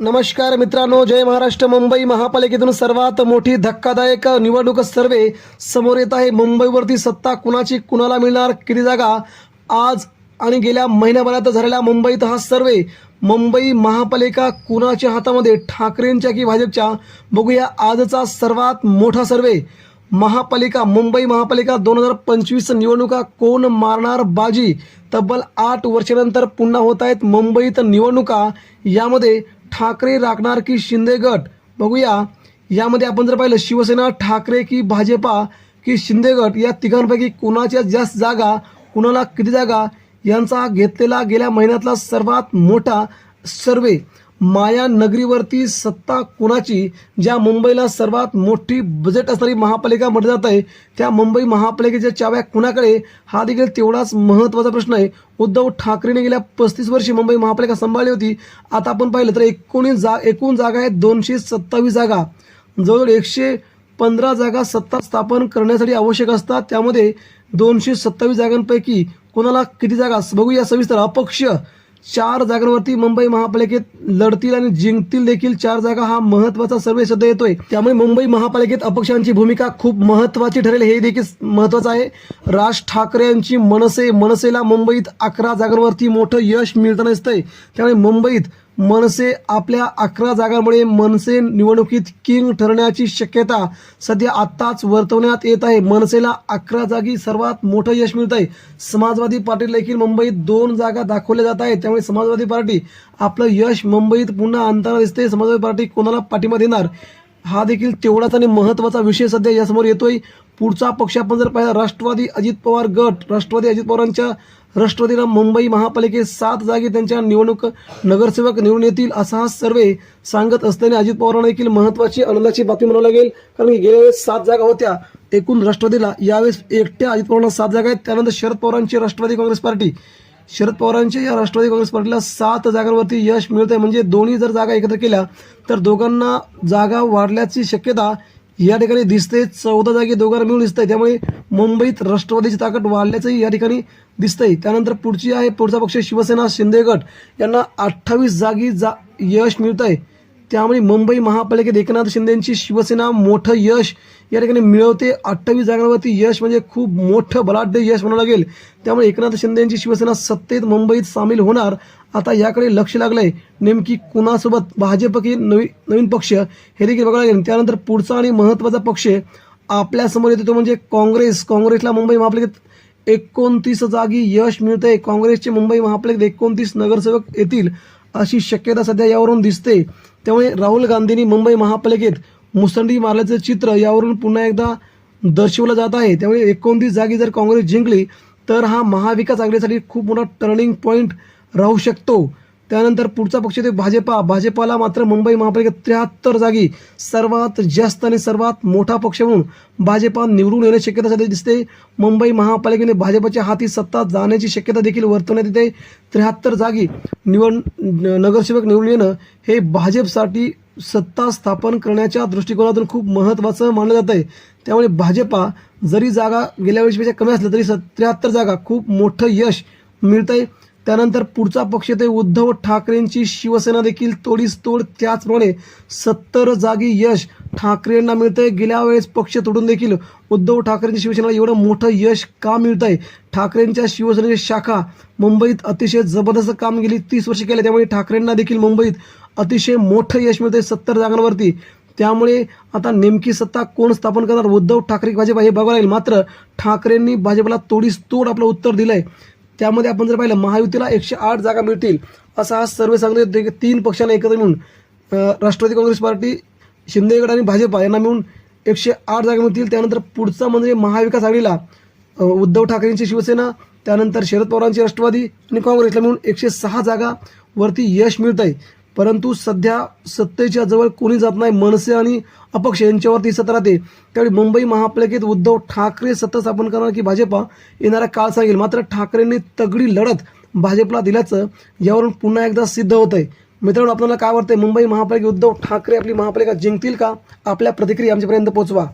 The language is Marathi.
नमस्कार मित्रांनो जय महाराष्ट्र. मुंबई महापालिकेतून सर्वात मोठी धक्कादायक निवडणूक सर्वे समोर येत आहे. मुंबईवरती सत्ता कुणाची कुणाला मिळणार किती जागा? आज आणि गेल्या महिन्याभरात झालेला मुंबईत हा सर्वे मुंबई महापालिका कुणाच्या हातामध्ये? ठाकरेंच्या की भाजपच्या? बघूया आजचा सर्वात मोठा सर्वे. महापालिका मुंबई महापालिका दोन हजार पंचवीस निवडणुका कोण मारणार बाजी? तब्बल आठ वर्षानंतर पुन्हा होत आहेत मुंबईत निवडणुका. यामध्ये ठाकरे राखणार की शिंदे गट? बघूया. यामध्ये आपण जर पाहिलं शिवसेना ठाकरे की भाजपा की शिंदे गट या तिघांपैकी कुणाच्या जास्त जागा कुणाला किती जागा? यांचा घेतलेला गेल्या महिन्यातला सर्वात मोठा सर्वे. माया नगरीवरती सत्ता कुणाची? ज्या मुंबईला सर्वात मोठी बजेट असणारी महापालिका म्हटलं जात आहे त्या मुंबई महापालिकेच्या चाव्या कुणाकडे? हा देखील तेवढाच महत्त्वाचा प्रश्न आहे. उद्धव ठाकरेने गेल्या पस्तीस वर्षी मुंबई महापालिका सांभाळली होती. आता आपण पाहिलं तर एकोणीस जा एकूण जागा आहेत दोनशे सत्तावीस जागा. जवळजवळ एकशे पंधरा जागा सत्ता स्थापन करण्यासाठी आवश्यक असतात. त्यामध्ये दोनशे सत्तावीस जागांपैकी कोणाला किती जागा? बघूया सविस्तर अपक्ष. चार जागांवरती मुंबई महापालिकेत लढतील आणि जिंकतील देखील चार जागा हा महत्त्वाचा सर्वे सध्या येतोय. त्यामुळे मुंबई महापालिकेत अपक्षांची भूमिका खूप महत्वाची ठरेल हे देखील महत्वाचं आहे. राज ठाकरे यांची मनसे मनसेला मुंबईत अकरा जागांवरती मोठं यश मिळताना दिसतंय. त्यामुळे मुंबईत मनसे आपल्या अकरा जागांमुळे मनसे निवडणुकीत किंग ठरण्याची शक्यता सध्या आत्ताच वर्तवण्यात येत आहे. मनसेला अकरा जागी सर्वात मोठं यश मिळत आहे. समाजवादी पार्टी देखील मुंबईत दोन जागा दाखवल्या जात आहेत. त्यामुळे समाजवादी पार्टी आपलं यश मुंबईत पुन्हा आणताना दिसते. समाजवादी पार्टी कोणाला पाठिंबा देणार? हा देखील तेवढाच आणि महत्त्वाचा विषय सध्या यासमोर येतोय. पुढचा पक्ष आपण जर पाहिला राष्ट्रवादी अजित पवार गट. राष्ट्रवादी अजित पवारांच्या राष्ट्रवादीला मुंबई महापालिकेत सात जागी त्यांच्या निवडणूक नगरसेवक निवडून येतील असा हा सर्वे सांगत असताना अजित पवारांना देखील महत्त्वाची आनंदाची बातमी म्हणावं लागेल. कारण की गेल्या वेळेस सात जागा होत्या. एकूण राष्ट्रवादीला यावेळेस एकट्या अजित पवारांना सात जागा आहेत. त्यानंतर शरद पवारांची राष्ट्रवादी काँग्रेस पार्टी. शरद पवारांच्या या राष्ट्रवादी काँग्रेस पार्टीला सात जागांवरती यश मिळत आहे म्हणजे दोन्ही जर जागा एकत्र केल्या तर दोघांना जागा वाढल्याची शक्यता या ठिकाणी दिसते चौदा जागी दोघांना मिळून दिसतंय. त्यामुळे मुंबईत राष्ट्रवादीची ताकद वाढल्याचंही या ठिकाणी दिसतंय. त्यानंतर पुढची आहे पुढचा पक्ष शिवसेना शिंदे गट. यांना अठ्ठावीस जागी जा यश मिळत आहे त्यामुळे मुंबई महापालिकेत एकनाथ शिंदेची शिवसेना मोठं यश या ठिकाणी मिळवते. अठ्ठावीस जागांवरती यश म्हणजे खूप मोठं बलाढ्य यश म्हणावं लागेल. त्यामुळे एकनाथ शिंदेची शिवसेना सत्तेत मुंबईत सामील होणार. आता याकडे लक्ष लागलंय. नेमकी कुणासोबत? भाजप की नवी नवीन पक्ष? हे देखील बघायला लागेल. त्यानंतर पुढचा आणि महत्त्वाचा पक्ष आपल्यासमोर येतो तो म्हणजे काँग्रेस. काँग्रेसला मुंबई महापालिकेत एकोणतीस जागी यश मिळतंय. काँग्रेसचे मुंबई महापालिकेत एकोणतीस नगरसेवक येतील अशी शक्यता सध्या यावरून दिसते. त्यामुळे राहुल गांधींनी मुंबई महापालिकेत मुसंडी मारल्याचं चित्र यावरून पुन्हा एकदा दर्शवलं जात आहे. त्यामुळे एकोणतीस जागी जर काँग्रेस जिंकली तर हा महाविकास आघाडीसाठी खूप मोठा टर्निंग पॉईंट राहू शकतो. त्यानंतर पुढचा पक्ष ते भाजपा. भाजपाला मात्र मुंबई महापालिकेत त्र्याहत्तर जागी सर्वात जास्त आणि सर्वात मोठा पक्ष म्हणून भाजपा निवडून येण्याची शक्यता सध्या दिसते. मुंबई महापालिकेने भाजपच्या हाती सत्ता जाण्याची शक्यता देखील वर्तवण्यात येते. त्र्याहत्तर जागी निवड नगरसेवक निवडून येणं हे भाजपसाठी सत्ता स्थापन करण्याच्या दृष्टिकोनातून खूप महत्त्वाचं मानलं जात आहे. त्यामुळे भाजपा जरी जागा गेल्या वेळेसपेक्षा कमी असल्या तरी स त्र्याहत्तर जागा खूप मोठं यश मिळतं आहे त्यानंतर पुढचा पक्ष ते उद्धव ठाकरेंची शिवसेना देखील तोडीस तोड. त्याचप्रमाणे सत्तर जागी यश ठाकरेंना मिळतंय. गेल्या वेळेस पक्ष तोडून देखील उद्धव ठाकरेंची शिवसेनेला एवढं मोठं यश का मिळत आहे ठाकरेंच्या शिवसेनेची शाखा मुंबईत अतिशय जबरदस्त काम गेली तीस वर्ष केले. त्यामुळे ठाकरेंना देखील मुंबईत अतिशय मोठं यश मिळतंय सत्तर जागांवरती. त्यामुळे आता नेमकी सत्ता कोण स्थापन करणार? उद्धव ठाकरे भाजपा हे बघावं लागेल. मात्र ठाकरेंनी भाजपला तोडीस तोड आपलं उत्तर दिलंय. त्यामध्ये आपण जर पाहिलं महायुतीला एकशे आठ जागा मिळतील असा हा सर्वे सांगतो येतो की तीन पक्षांना एकत्र मिळून राष्ट्रवादी काँग्रेस पार्टी शिंदेगड आणि भाजपा यांना मिळून एकशे आठ जागा मिळतील. त्यानंतर पुढचा म्हणजे महाविकास आघाडीला उद्धव ठाकरेंची शिवसेना त्यानंतर शरद पवारांची राष्ट्रवादी आणि काँग्रेसला मिळून एकशे सहा जागा वरती यश मिळत आहे परंतु सध्या सत्तेच्या जवळ कोणी जात नाही. मनसे आणि अपक्ष यांच्यावरती सत्ता राहते. त्यावेळी मुंबई महापालिकेत उद्धव ठाकरे सत्ता स्थापन करणार की भाजपा? येणारा काळ सांगेल. मात्र ठाकरेंनी तगडी लढत भाजपला दिल्याचं यावरून पुन्हा एकदा सिद्ध होत आहे मित्रांनो आपल्याला काय वाटतंय? मुंबई महापालिका उद्धव ठाकरे आपली महापालिका जिंकतील का? आपल्या प्रतिक्रिया आमच्यापर्यंत पोहोचवा.